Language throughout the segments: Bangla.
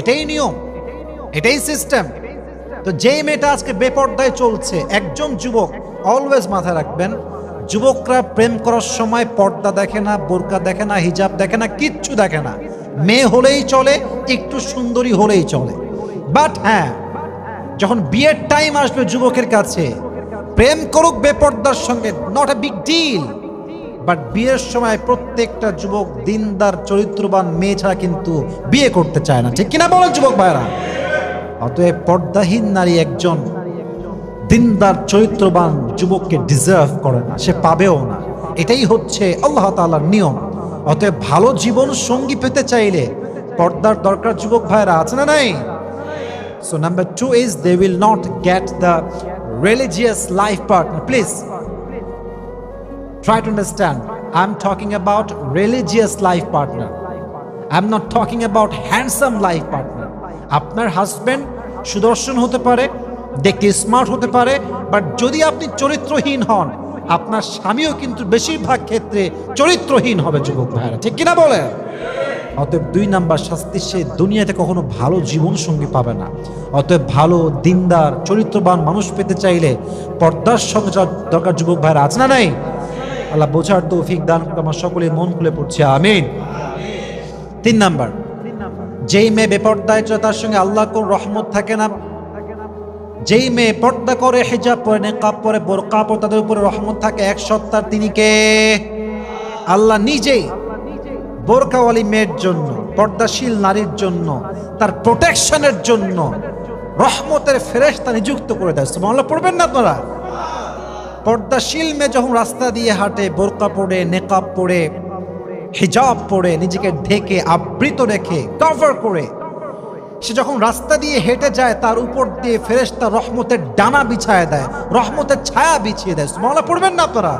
এটাই নিয়ম, এটাই সিস্টেম তো যেই মেয়েটা আজকে বেপর্দায় চলছে, একজন যুবক অলওয়েজ মাথায় রাখবেন, যুবকরা প্রেম করার সময় পর্দা দেখে না, বোরকা দেখে না, হিজাব দেখে না, কিচ্ছু দেখে না। মেয়ে হলেই চলে, একটু সুন্দরী হলেই চলে। বাট হ্যাঁ যখন বিয়ের টাইম আসবে যুবকের কাছে, প্রেম করুক বেপর্দার সঙ্গে not a big deal but বিয়ের সময় প্রত্যেকটা যুবক দিনদার, চরিত্রবান মেয়ে ছাড়া কিন্তু বিয়ে করতে চায় না। ঠিক কিনা বলেন যুবক ভাইরা অতএব পর্দাহীন নারী একজন দিনদার, চরিত্রবান যুবককে ডিজার্ভ করে না, সে পাবেও না। এটাই হচ্ছে আল্লাহ তাআলার নিয়ম। অতএব ভালো জীবন সঙ্গী পেতে চাইলে পর্দার দরকার যুবক ভাইরা আছে না নাই? So number two is they will not get the religious life partner. Please try to understand. I'm talking about religious life partner. I'm not talking about handsome life partner. আপনার হাজবেন্ড সুদর্শন হতে পারে, দেখতে স্মার্ট হতে পারে বাট যদি আপনি চরিত্রহীন হন, আপনার স্বামীও কিন্তু বেশিরভাগ ক্ষেত্রে চরিত্রহীন হবে যুবক ভাইরা ঠিক কিনা বলে অতএব দুই নাম্বার শাস্তি সে দুনিয়াতে কখনো ভালো জীবন সঙ্গী পাবে না অতএব ভালো, দিনদার, চরিত্রবান মানুষ পেতে চাইলে পর্দার সঙ্গে দরকার যুবক ভাইরা আছে না নাই আল্লাহ বোঝার তৌফিক দান আমার সকলে মন খুলে পড়ছে, আমিন। তিন নাম্বার, যেই মেয়ে বেপর্দায় তার সঙ্গে আল্লাহ কোন রহমত থাকে না। যেই মেয়ে পর্দা করে, হেজাব পরে, নেকাব পরে, বোরকা পরে, তাদের উপরে রহমত থাকে, এক সত্তার তিনি কে? আল্লাহ নিজেই বোরকাওয়ালি মেয়ের জন্য, পর্দাশীল নারীর জন্য, তার প্রোটেকশনের জন্য, রহমতের ফেরেশতা নিযুক্ত করে দেয়। পড়বেন না আপনারা? পর্দাশীল মেয়ে যখন রাস্তা দিয়ে হাঁটে, বোরকা পরে, নেকাব পরে, হিজাব পরে, নিজেকে ঢেকে, আবৃত রেখে কভার করে। সে যখন রাস্তা দিয়ে হেঁটে যায়, তার উপর দিয়ে ফেরেশতা রহমতের ডানা বিছায় দেয়, রহমতের ছায়া বিছিয়ে দেয়। সুবহানাল্লাহ, পড়বেন না আপনারা।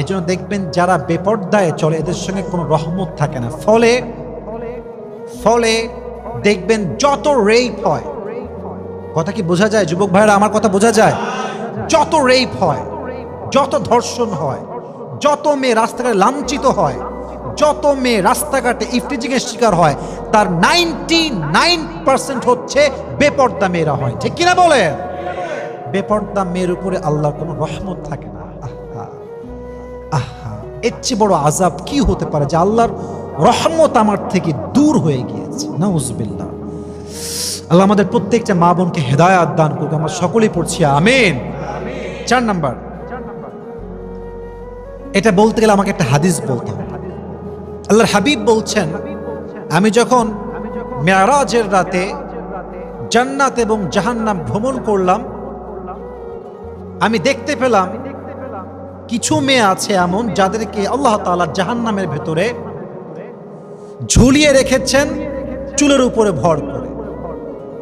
এই জন্য দেখবেন যারা বেপর্দায় চলে, এদের সঙ্গে কোনো রহমত থাকে না। ফলে ফলে দেখবেন যত রেপ হয়, কথা কি বোঝা যায়? যুবক ভাইরা, আমার কথা বোঝা যায়? যত রেপ হয়, যত ধর্ষণ হয়, যত মেয়ে রাস্তাঘাটে লাঞ্ছিত হয়, যত মেয়ে রাস্তাঘাটে ইফটিজিং এর শিকার হয়, তার নাইনটি নাইন পার্সেন্ট হচ্ছে বেপর্দা মেয়েরা হয়। ঠিক কিনা বলে বেপর্দা মেয়ের উপরে আল্লাহর কোনো রহমত থাকে না। আহা আহা, এর চেয়ে বড় আজাব কি হতে পারে যে আল্লাহর রহমত আমার থেকে দূর হয়ে গিয়েছে? নাউজবিল্লাহ। আল্লাহ আমাদের প্রত্যেকটা মা বোনকে হেদায়াত দান করুক, আমরা সকলেই পড়ছি, আমিন। চার নাম্বার। এটা বলতে গেলে আমাকে একটা হাদিস বলতে হবে। আল্লাহর হাবিব বলছেন, আমি যখন মেয়ারাজের রাতে জান্নাত এবং জাহান্নাম ভ্রমণ করলাম, আমি দেখতে পেলাম কিছু মেয়ে আছে এমন যাদেরকে আল্লাহ তাআলা জাহান্নামের ভেতরে ঝুলিয়ে রেখেছেন, চুলের উপরে ভর করে।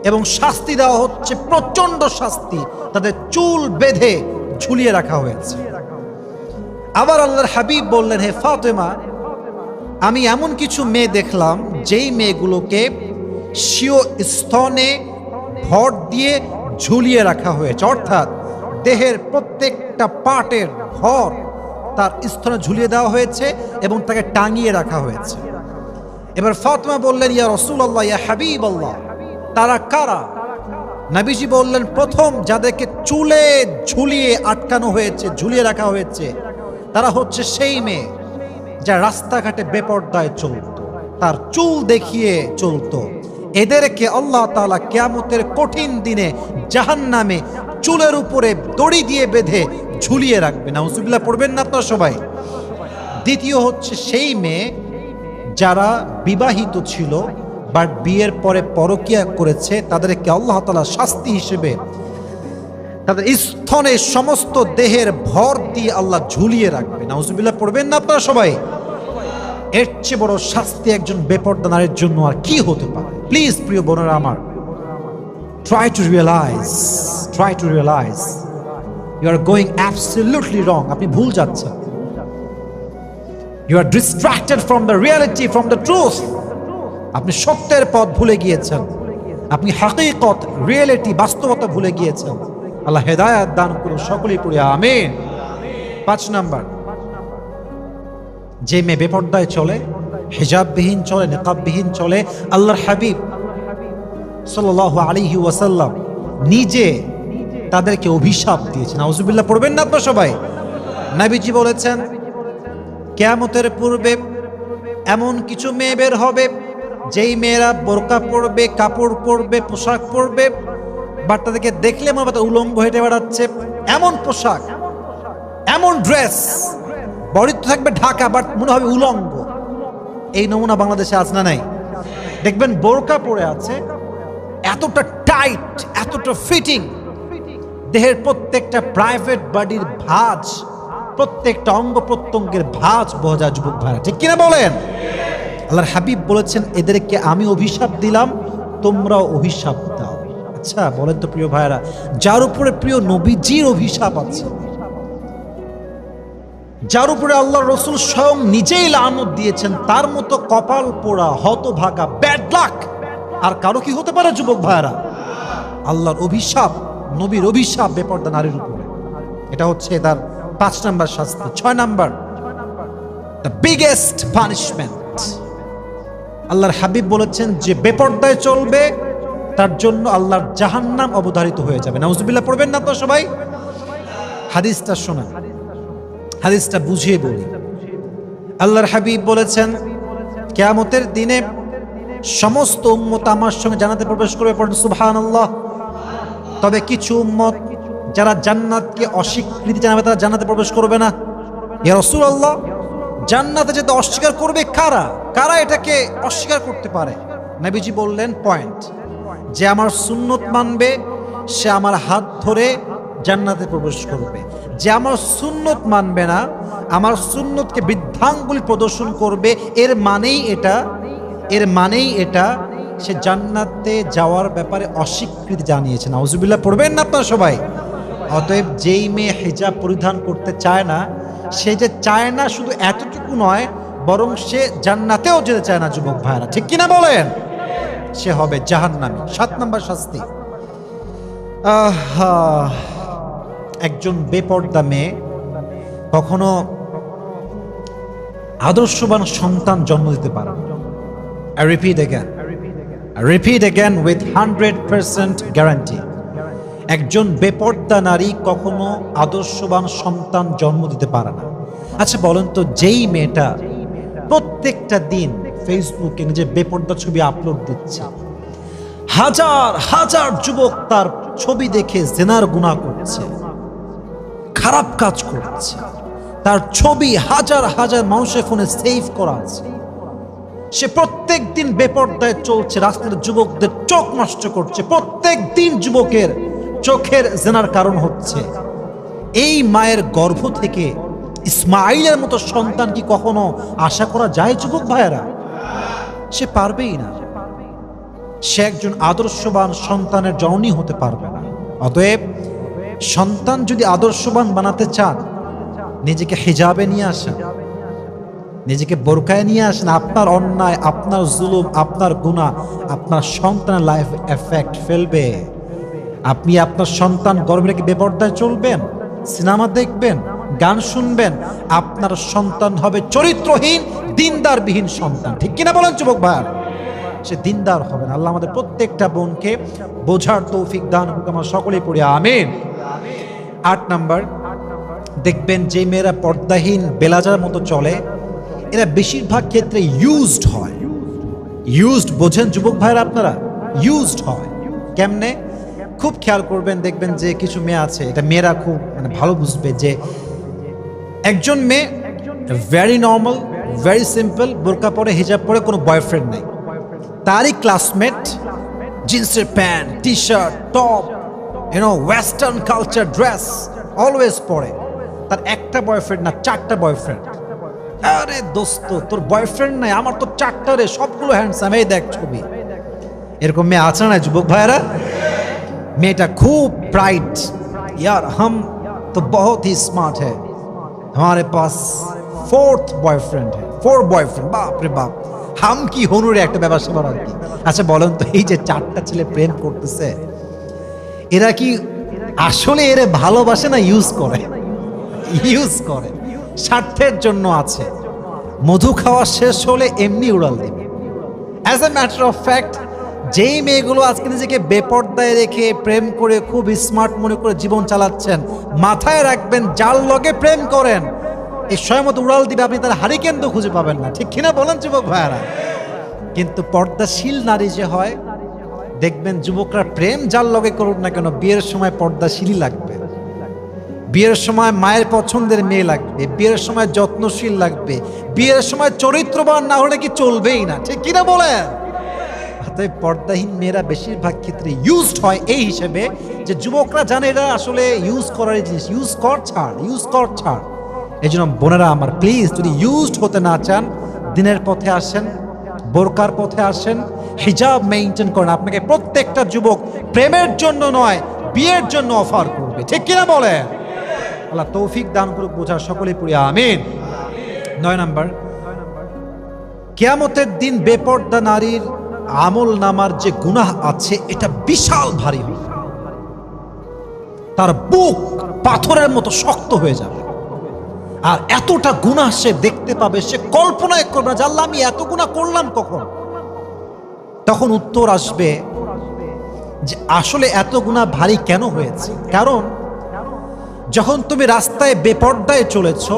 এবং শাস্তি দেওয়া হচ্ছে প্রচণ্ড শাস্তি। তাদের চুল বেঁধে ঝুলিয়ে রাখা হয়েছে। আবার আল্লাহর হাবিব বললেন, হে ফাতেমা, আমি এমন কিছু মেয়ে দেখলাম, যেই মেয়েগুলোকে স্বীয় স্তনে ভর দিয়ে ঝুলিয়ে রাখা হয়েছে। অর্থাৎ দেহের প্রত্যেকটা পার্টের ভর তার স্তনে ঝুলিয়ে দেওয়া হয়েছে এবং তাকে টাঙিয়ে রাখা হয়েছে। এবার ফাতমা বললেন, ইয়া রসুল আল্লাহ ইয়া হাবিব আল্লাহ তারা কারা? নাবিজি বললেন, প্রথম যাদেরকে চুলে ঝুলিয়ে আটকানো হয়েছে, ঝুলিয়ে রাখা হয়েছে, তারা হচ্ছে সেই মেয়ে যা রাস্তাঘাটে বেপর্দায় চলতো। তার চুল দেখিয়ে চলতো। এদেরকে আল্লাহ তাআলা কেয়ামতের কঠিন দিনে জাহান্নামে চুলের উপরে দড়ি দিয়ে বেঁধে ঝুলিয়ে রাখবে নাউজুবিল্লাহ, পড়বেন না আপনারা সবাই? দ্বিতীয় হচ্ছে সেই মেয়ে যারা বিবাহিত ছিল বাট বিয়ের পরে পরকিয়া করেছে, তাদেরকে আল্লাহ তাআলা শাস্তি হিসেবে তাদের স্থনে সমস্ত দেহের ভর দিয়ে আল্লাহ ঝুলিয়ে রাখবে নাউজুবিল্লাহ, পড়বেন না আপনারা সবাই? এর চেয়ে বড় শাস্তি একজন বেপর্দা নারীর জন্য আর কি হতে পারে? প্লিজ প্রিয় বোনেরা আমার try to realise try to realise you are going absolutely wrong আপনি ভুল যাচ্ছেন। You are distracted from the reality from the truth আপনি সত্যের পথ ভুলে গিয়েছেন। আপনি হাকিকত রিয়েলিটি বাস্তবতা ভুলে গিয়েছেন। আল্লাহ হেদায়াত দান করুন সকলেই পড়ি, আমিন। পাঁচ নাম্বার। যে মেয়ে বেপর্দায় চলে, হেজাববিহীন চলে, নেকাববিহীন চলে, আল্লাহর হাবিব সাল আলিহি ওয়াসাল্লাম নিজে তাদেরকে অভিশাপ দিয়েছেন। আউজুবিল্লাহ পড়বেন না আপনার সবাই? নাবিজি বলেছেন, কেয়ামতের পূর্বে এমন কিছু মেয়ে বের হবে যেই মেয়েরা বোরকা পরবে, কাপড় পরবে, পোশাক পরবে বাট তাদেরকে দেখলে মনে হয় উলঙ্গ হেঁটে বেড়াচ্ছে। এমন পোশাক, এমন ড্রেস বডি তো থাকবে ঢাকা, বাট মনে হবে উলঙ্গ। এই নমুনা বাংলাদেশে আজ না নাই? দেখবেন বোরকা পরে আছে, এতটা টাইট এতটা ফিটিং দেহের প্রত্যেকটা প্রাইভেট বডির ভাঁজ, প্রত্যেকটা অঙ্গ প্রত্যঙ্গের ভাঁজ বোঝা যুবক ভাইরা ঠিক কিনা বলেন? আল্লাহর হাবিব বলেছেন, এদেরকে আমি অভিশাপ দিলাম, তোমরাও অভিশাপ দাও। আচ্ছা বলেন তো প্রিয় ভাইরা যার উপরে প্রিয় নবীজির অভিশাপ আছে, যার উপরে আল্লাহ রসুল স্বয়ং নিজেই লানত দিয়েছেন, তার মতো কপাল পোড়া, হতভাগা ব্যাড লাক আর কারও কি হতে পারে, যুবক ভাইরা আল্লাহর অভিশাপ, নবীর অভিশাপ বেপর্দা নারীর উপরে। এটা হচ্ছে তার পাঁচ নাম্বার শাস্তি, ছয় নাম্বার দ্য বিগেস্ট পানিশমেন্ট আল্লাহর হাবিব বলেছেন, যে বেপর্দায় চলবে, তার জন্য আল্লাহর জাহান্নাম অবধারিত হয়ে যাবে। নাউজুবিল্লাহ, পড়বেন না তো সবাই? হাদিসটা শোনা হাদিসটা বুঝিয়ে বলি। আল্লাহর হাবিব বলেছেন, কেয়ামতের দিনে সমস্ত উম্মত আমার সঙ্গে জানাতে প্রবেশ করবে। পড়েন সুবহান আল্লাহ তবে কিছু উম্মত যারা জান্নাতকে অস্বীকৃতি জানাবে, তারা জানাতে প্রবেশ করবে না। ইয়া রসুল আল্লাহ জান্নাতে যেতে অস্বীকার করবে কারা? কারা এটাকে অস্বীকার করতে পারে? নবীজি বললেন পয়েন্ট যে আমার সুন্নত মানবে, সে আমার হাত ধরে জান্নাতে প্রবেশ করবে। যে আমার সুন্নত মানবে না, আমার সুন্নতকে বৃদ্ধাঙ্গুলি প্রদর্শন করবে, এর মানেই এটা, এর মানেই এটা, সে জান্নাতে যাওয়ার ব্যাপারে অস্বীকৃতি জানিয়েছে। নাউজুবিল্লাহ, পড়বেন না আপনারা সবাই? অতএব যেই মেয়ে হেজাব পরিধান করতে চায় না সে যে চায় না শুধু এতটুকু নয়, বরং সে জান্নাতেও যেতে চায় না যুবক ভাইরা ঠিক কিনা বলেন? সে হবে জাহান্নামী। সাত নম্বর শাস্তি। একজন বেপর্দা মেয়ে, কখনো আদর্শবান সন্তান জন্ম দিতে পারে repeat again. I repeat again. With 100% guarantee. একজন বেপর্দা নারী কখনো আদর্শবান সন্তান জন্ম দিতে পারে না। আচ্ছা বলেন তো, যেই মেয়েটা প্রত্যেকটা দিন ফেসবুকে নিজের বেপর্দা ছবি আপলোড দিচ্ছে। হাজার হাজার যুবক তার ছবি দেখে জেনার গুণা করছে, খারাপ কাজ করছে। তার ছবি হাজার হাজার মানুষের ফোনে সেভ করা আছে। সে প্রত্যেক দিন বেপর্দায় চলছে, রাস্তার যুবকদের চোখ নষ্ট করছে। প্রত্যেক দিন যুবকের চোখের জেনার কারণ হচ্ছে, এই মায়ের গর্ভ থেকে ইসমাইলের মতো সন্তান কি কখনো আশা করা যায়, যুবক ভাইয়েরা? সে পারবেই না। সে একজন আদর্শবান সন্তানের জননী হতে পারবে না। অতএব সন্তান যদি আদর্শবান বানাতে চান, নিজেকে হিজাবে নিয়ে আসেন, নিজেকে বোরকায় নিয়ে আসেন, আপনার অন্যায়, আপনার জুলুম, আপনার গুণা আপনার সন্তানের লাইফ এফেক্ট ফেলবে। আপনি আপনার সন্তান গর্বে রেখে বেপর্দায় চলবেন, সিনেমা দেখবেন, গান শুনবেন, আপনার সন্তান হবে চরিত্রহীন, দিনদারবিহীন সন্তান। ঠিক কিনা বলেন যুবক ভাই? সে দিনদার হবে না। আল্লাহ আমাদের প্রত্যেকটা বোনকে বোঝার তৌফিক দান হোক আমরা সকলেই পড়ি, আমিন। আট নাম্বার, দেখবেন যে মেয়েরা পর্দাহীন, বেলাজার মতো চলে, এরা বেশিরভাগ ক্ষেত্রে ইউজড হয়। ইউজড বোঝেন যুবক ভাইরা আপনারা? ইউজড হয়। কেমনে? খুব খেয়াল করবেন, দেখবেন যে কিছু মেয়ে আছে, এটা মেয়েরা খুব মানে ভালো বুঝবে যে একজন মেয়ে ভেরি নর্মাল ভেরি সিম্পল বোরকা পরে, হিজাব পরে, কোনো বয়ফ্রেন্ড নেই। তারই ক্লাসমেট জিন্সের pant T shirt top you know western culture dress always পরে। তার একটা বয়ফ্রেন্ড না, চারটা বয়ফ্রেন্ড আরে দোস্ত, তোর বয়ফ্রেন্ড নাই, আমার তো চারটা রে, সবগুলো হ্যান্ডসাম এই দেখ ছবি। এরকম মেয়ে আছে না যুবক ভাইরা মেয়েটা খুব ব্রাইট यार हम तो बहुत ही स्मार्ट है हमारे पास फोर्थ बॉयफ्रेंड है फोर बॉयफ्रेंड बाप रे बाप হাম কি হনুরে একটা ব্যাপার স্যাপার আর কি আচ্ছা বলেন তো এই যে চারটা ছেলে প্রেম করতেছে এরা কি আসলে এরে ভালোবাসে না ইউজ করে ইউজ করে স্বার্থের জন্য আছে মধু খাওয়া শেষ হলে এমনি উড়াল দেবে as a matter of fact যেই মেয়েগুলো আজকে নিজেকে বেপর্দায় রেখে প্রেম করে খুব স্মার্ট মনে করে জীবন চালাচ্ছেন, মাথায় রাখবেন, যার লগে প্রেম করেন, এই সময় মতো উড়াল দিবে আপনি তার হারিকেন তো খুঁজে পাবেন না। ঠিক কিনা বলেন যুবক ভাইয়ারা? কিন্তু পর্দাশীল নারী যে হয়, দেখবেন যুবকরা প্রেম যার লগে করুক না কেন, বিয়ের সময় পর্দাশীলই লাগবে। বিয়ের সময় মায়ের পছন্দের মেয়ে লাগবে, বিয়ের সময় যত্নশীল লাগবে, বিয়ের সময় চরিত্রবান না হলে কি চলবেই না। ঠিক কিনা বলেন? অতএব পর্দাহীন মেয়েরা বেশিরভাগ ক্ষেত্রে ইউজড হয় এই হিসেবে যে যুবকরা জানে এটা আসলে ইউজ করার জিনিস ইউজ কর ছাড় ইউজ কর ছাড়। এই জন্য বোনেরা আমার প্লিজ যদি ইউজড হতে না চান, দিনের পথে আসেন, বোরকার পথে আসেন, হিজাব মেনটেন করেন। আপনাকে প্রত্যেকটা যুবক প্রেমের জন্য নয়, বিয়ের জন্য অফার করবে। ঠিক কিনা বলেন? আল্লাহ তৌফিক দান করুক বোঝার সকলেই পড়ি, আমিন। নয় নাম্বার, কেয়ামতের দিন বেপর্দা নারীর আমল নামার যে গুনাহ আছে, এটা বিশাল ভারী হবে। তার বুক পাথরের মতো শক্ত হয়ে যাবে। আর এতটা গুনাহ সে দেখতে পাবে, সে কল্পনায় করবে না আল্লাহ, আমি এত গুনাহ করলাম কখন? তখন উত্তর আসবে যে, আসলে এত গুনাহ ভারী কেন হয়েছে? কারণ, যখন তুমি রাস্তায় বেপর্দায় চলেছ,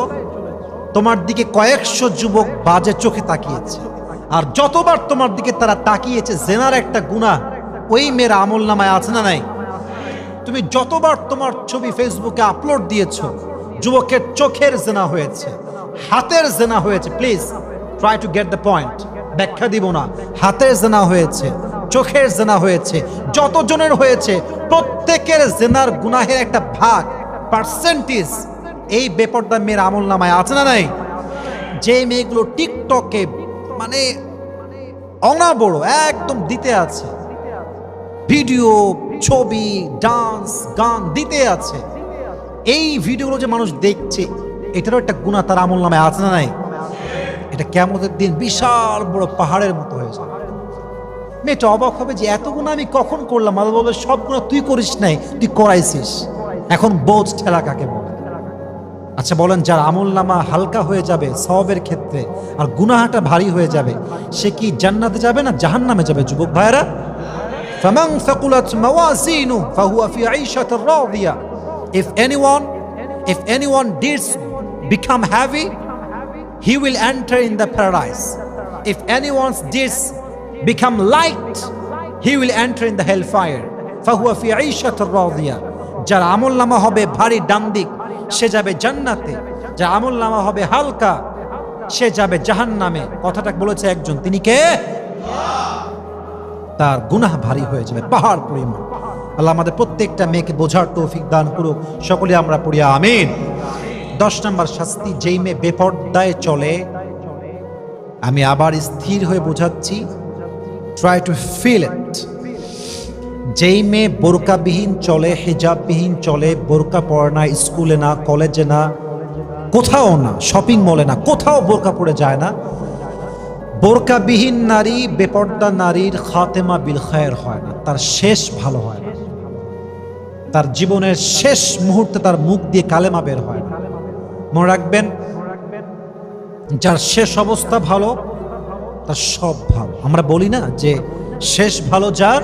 তোমার দিকে কয়েকশো যুবক বাজে চোখে তাকিয়েছে। আর যতবার তোমার দিকে তারা তাকিয়েছে, জেনার একটা গুণা ওই মেয়ের আমল নামায় আছে না নাই? তুমি যতবার তোমার ছবি ফেসবুকে আপলোড দিয়েছ, যুবকের চোখের জেনা হয়েছে, হাতের জেনা হয়েছে। Please try to get the point ব্যাখ্যা দিব না। হাতের জেনা হয়েছে, চোখের জেনা হয়েছে, যতজনের হয়েছে, প্রত্যেকের জেনার গুনাহের একটা ভাগ পার্সেন্টেজ এই বেপরদা মেয়ের আমল নামায় আছে না নাই? যে মেয়েগুলো টিকটকে মানে অনাবড় একদম দিতে আছে। ভিডিও, ছবি, ডান্স, গান দিতে আছে। এই ভিডিওগুলো যে মানুষ দেখছে, এটারও একটা গুণা তার আমল নামে আছে না নাই? এটা কেমতের দিন বিশাল বড় পাহাড়ের মতো হয়ে যাবে। মেয়েটা অবাক হবে যে এত গুণা আমি কখন করলাম? আল্লাহ বলবে সব গুণা তুই করিস নাই, তুই করাইছিস। এখন বোধ ঠেলা কাকে বলে? আচ্ছা বলেন যার আমল নামা হালকা হয়ে যাবে সবের ক্ষেত্রে আর গুনাহাটা ভারী হয়ে যাবে সে কি জান্নাতে যাবে না জাহান নামে যাবে যুবক ভাইরা فمن ثقلت موازينه فهو في عيشة راضية if anyone if anyone deeds become heavy he will enter in the paradise if anyone's deeds become light he will enter in the hellfire فهو في عيشة راضية যার আমল নামা হবে ভারী ডান দিক সে যাবে জান্নাতে। যার আমল নামা হবে হালকা, সে যাবে জাহান নামে কথাটা বলেছে একজন। তিনি কে? তার গুনাহ ভারী হয়ে যাবে, পাহাড় পরিমাণ। আল্লাহ আমাদের প্রত্যেকটা মেয়েকে বোঝার তৌফিক দান করুক। সকলে আমরা পড়িয়া আমিন। দশ নম্বর শাস্তি, যেই মেয়ে বেপর্দায় চলে, আমি আবার স্থির হয়ে বোঝাচ্ছি। ট্রাই টু ফিল ইট যেই মেয়ে বোরকাবিহীন চলে, হেজাববিহীন চলে, বোরকা পড়ে না, স্কুলে না, কলেজে না, কোথাও না, শপিং মলে না, কোথাও বোরকা পড়ে যায় না, বোরকাবিহীন নারী, বেপর্দা নারীর খাতেমা বিল খায়ের হয় না, তার শেষ ভালো হয় না। তার জীবনের শেষ মুহূর্তে তার মুখ দিয়ে কালেমা বের হয় না। মনে রাখবেন, যার শেষ অবস্থা ভালো, তার সব ভালো। আমরা বলি না যে শেষ ভালো যার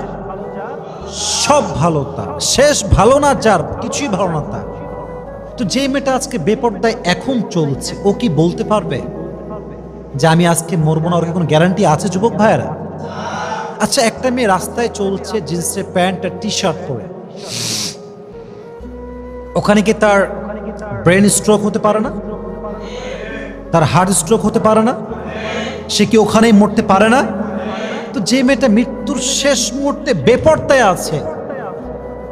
সব ভালো তার। শেষ ভালো না যার, কিছুই ভালো না তার। তো যে মেয়েটা আজকে বেপর্দায় এখন চলছে, ও কি বলতে পারবে? যে আমি আজকে মরবো না, ওর কোনো গ্যারান্টি আছে, যুবক ভাইয়েরা? আচ্ছা একটা মেয়ে রাস্তায় চলছে জিন্সের প্যান্ট আর টি শার্ট পরে। ওখানে কি তার ব্রেন স্ট্রোক হতে পারে না? তার হার্ট স্ট্রোক হতে পারে না? সে কি ওখানেই মরতে পারে না? তো যে মেয়েটা মৃত্যুর শেষ মুহূর্তে বেপর্দায় আছে,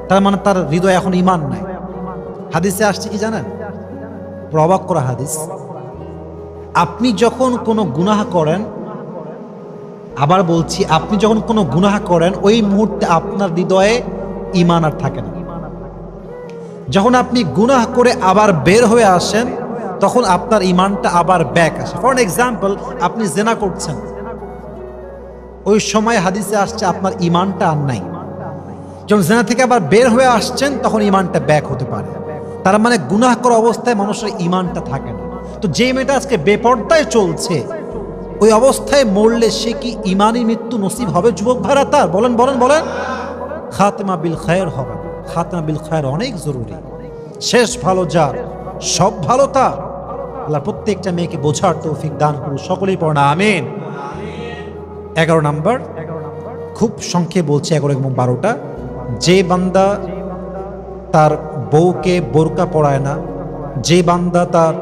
তার মানে তার হৃদয় এখন ইমান নাই। হাদিসে আসছে কি জানেন? প্রবাক করা হাদিস। আপনি যখন কোনো গুনাহ করেন, আবার বলছি, আপনি যখন কোনো গুনাহ করেন, ওই মুহূর্তে আপনার হৃদয়ে ইমান আর থাকে না। যখন আপনি গুনাহ করে আবার বের হয়ে আসেন, তখন আপনার ইমানটা আবার ব্যাক আসে। ফর এক্সাম্পল আপনি জেনা করছেন। ওই সময় হাদিসে আসছে, আপনার ইমানটা আর নাই। যখন জেনা থেকে আবার বের হয়ে আসছেন, তখন ইমানটা ব্যাক হতে পারে। তার মানে গুনাহ করা অবস্থায় মানুষের ইমানটা থাকে না। তো যে মেয়েটা আজকে বেপর্দায় চলছে, ওই অবস্থায় মরলে সে কি ইমানি মৃত্যু নসিব হবে? যুবক ভাড়া তার, বলেন বলেন বলেন। খাতেমা বিল খায়ের হবে। খাতেমা বিল খায়ের অনেক জরুরি। শেষ ভালো যার, সব ভালো তার। প্রত্যেকটা মেয়েকে বোঝার তৌফিক দান করুন। সকলেই পড়না, আমিন। এগারো নাম্বার। খুব সংক্ষেপে বলছে, এগারো এবং বারোটা। যে বান্দা তার বউকে বোরকা পড়ায় না, যে বান্দা তার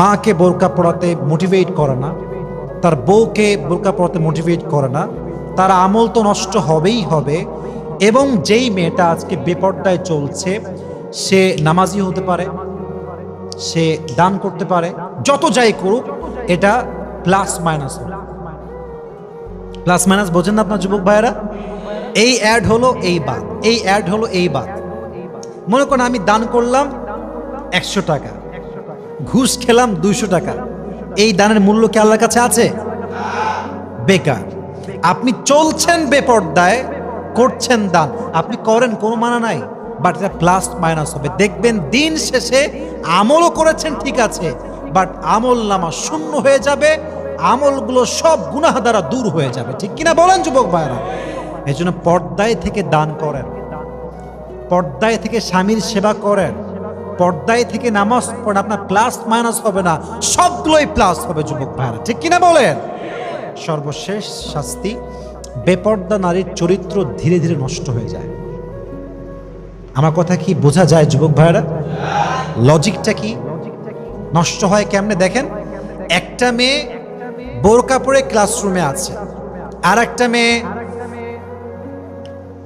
মাকে বোরকা পড়াতে মোটিভেট করে না, তার বউকে বোরকা পড়াতে মোটিভেট করে না, তার আমল তো নষ্ট হবেই হবে। এবং যেই মেয়েটা আজকে বেপর্দায় চলছে, সে নামাজি হতে পারে, সে দান করতে পারে, যত যাই করুক, এটা প্লাস মাইনাস হবে। প্লাস মাইনাস বোঝেন না আপনার যুবক ভাইয়েরা? এই অ্যাড হলো এই বাদ এই অ্যাড হলো এই বাদ মনে করেন আমি দান করলাম একশো টাকা। ঘুষ খেলাম দুইশো টাকা। এই দানের মূল্য কি আল্লাহর কাছে আছে? বেকার। আপনি চলছেন বেপর্দায়, করছেন দান। আপনি করেন কোনো মানা নাই বাট এটা প্লাস মাইনাস হবে। দেখবেন দিন শেষে আমলও করেছেন, ঠিক আছে বাট আমল নামা শূন্য হয়ে যাবে আমলগুলো সব গুনাহ দ্বারা দূর হয়ে যাবে। ঠিক কিনা বলেন যুবক ভাইরা এই জন্য পর্দায় থেকে দান করেন। পর্দায় থেকে স্বামীর সেবা করেন। পর্দায় থেকে নামাজ পড়েন। আপনার প্লাস মাইনাস হবে না, সবগুলোই প্লাস হবে যুবক ভাইরা ঠিক কিনা বলেন? সর্বশেষ শাস্তি, বেপর্দা নারীর চরিত্র ধীরে ধীরে নষ্ট হয়ে যায়। আমার কথা কি বোঝা যায় যুবক ভাইরা লজিকটা কি? নষ্ট হয় কেমনে দেখেন? একটা মেয়ে বোরকা পরে ক্লাসরুমে আছে। আর একটা মেয়ে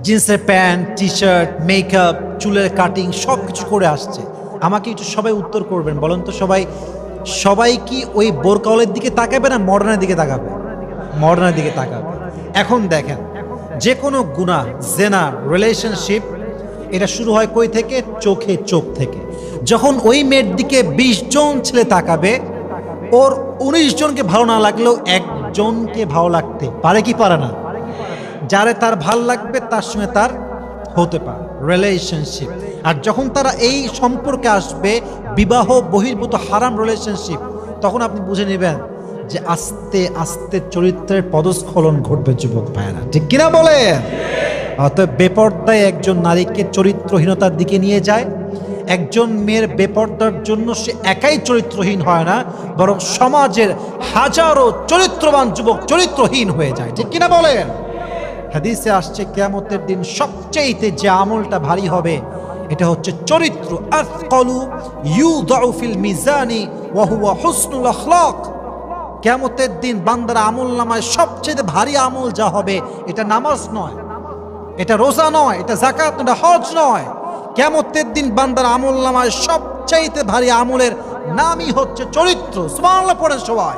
জিন্সের প্যান্ট টি শার্ট মেকআপ, চুলের কাটিং সব কিছু করে আসছে। আমাকে একটু সবাই উত্তর করবেন, বলেন তো সবাই। সবাই কি ওই বোরকাওয়ালের দিকে তাকাবে না মডার্নের দিকে তাকাবে? মডার্নের দিকে তাকাবে। এখন দেখেন যে কোনো গুণা জেনা রিলেশনশিপ এটা শুরু হয় কই থেকে? চোখে চোখ থেকে। যখন ওই মেয়ের দিকে বিশ জন ছেলে তাকাবে ওর উনিশ জনকে ভালো না লাগলেও একজনকে ভালো লাগতে পারে কি পারে না। যারে তার ভালো লাগবে তার সঙ্গে তার হতে পারে রিলেশনশিপ আর যখন তারা এই সম্পর্কে আসবে, বিবাহ, বহির্ভূত, হারাম রিলেশনশিপ তখন আপনি বুঝে নেবেন যে আস্তে আস্তে চরিত্রের পদস্খলন ঘটবে যুবক ভাইয়েরা। ঠিক কিনা বলে অতএব বেপর্দায় একজন নারীকে চরিত্রহীনতার দিকে নিয়ে যায় একজন মেয়ের বেপর্দার জন্য সে একাই চরিত্রহীন হয় না, বরং সমাজের হাজারো চরিত্রবান যুবক চরিত্রহীন হয়ে যায়। ঠিক কিনা বলেন? হাদিসে আসছে, কেয়ামতের দিন সবচেয়েতে যে আমলটা ভারী হবে, এটা হচ্ছে চরিত্র। ইউদাউ ফিল মিজানি দিন বান্দার আমল নামায় সবচেয়ে ভারী আমল যা হবে, এটা নামাজ নয়, এটা রোজা নয়, এটা জাকাত হজ নয়। কেয়ামতের দিন বান্দার আমল নামায় সবচাইতে ভারী আমলের নামই হচ্ছে চরিত্র। স্মরণ পড়ে সবাই।